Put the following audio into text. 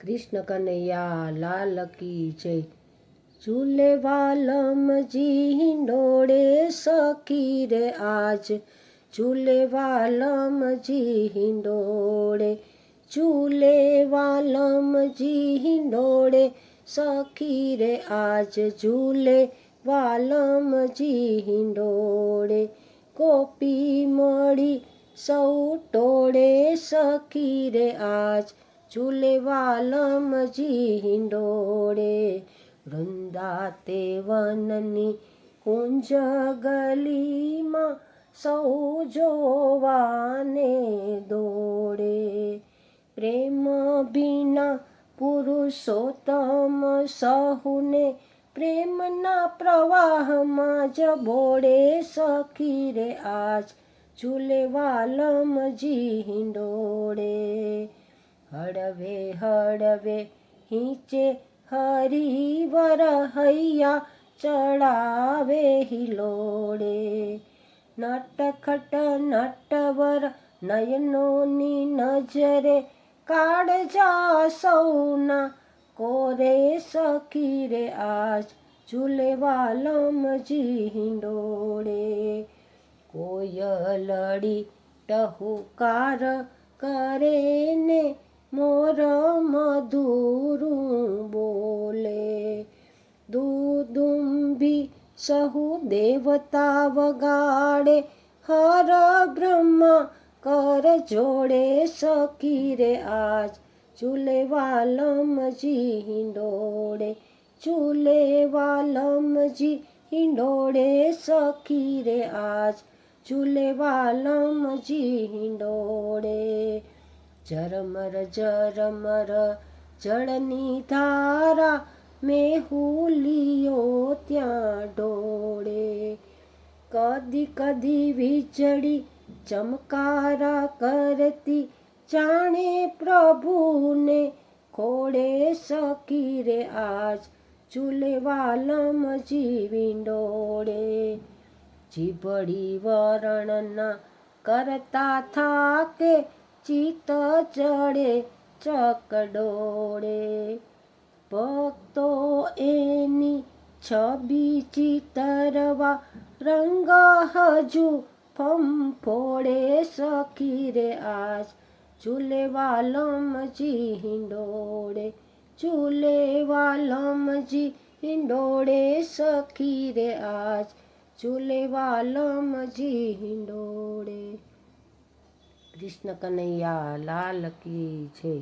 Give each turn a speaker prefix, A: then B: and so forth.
A: કૃષ્ણ કનૈયા, લાલ કી જય. ઝૂલે વાલમજી હિંડોળે સખી રે આજ. ઝૂલે વાલમજી હિંડોળે ઝૂલે વાલમજી હિંડોળે સખી રે આજ. ઝૂલે વાલમજી હિંડોળે કોપી મળી સૌ ટોળે સખી રે આજ. ઝૂલે વાલમજી હિંડોળે વૃંદા તે વનની કુંજ ગલીમાં સૌ જોવાને દોડે. પ્રેમ વિના પુરુષોત્તમ સહુને પ્રેમના પ્રવાહમાં જ બોડે સખી રે આજ ઝૂલે વાલમજી હિંડોળે હળવે હળવે, હિંચે હરિવર હૈયા ચડાવે હિલોડે. નટખટ નટવર નયનોની નજરે કાળજા સૌના, કોરે સખી રે આજ ઝૂલે વાલમજી હિંડોળે. કોયલડી ટહુકાર કરે ને મોર મધુરું બોલે દુદુંબી સહુ દેવતા વગાડે હર બ્રહ્મ કર જોડે સકી રે આજ ચૂલે વાલમજી હિંડોળે ચૂલે વાલમજી હિંડોળે સખી રે આજ ચૂલે વાલમજી હિંડોળે ઝરમર જરમર જળની ધારા મેહુલિયો ત્યાં ડોળે. કદી કદી વીજળી ચમકારા કરતી જાણે પ્રભુને ખોડે સકી રે આજ ચૂલેવાલમ જીવી ડોળે જીભડી વરણના કરતા થાકે ચિત્ત ચડે ચકડોળે ભક્તો એની છબી ચિતરવા, રંગ હજુ ફંફોડે સખી રે આજ ઝૂલે વાલમજી હિંડોળે ઝૂલે વાલમજી હિંડોળે. સખી રે આજ ઝૂલે વાલમજી હિંડોળે. કૃષ્ણ કનૈયા લાલ કી છે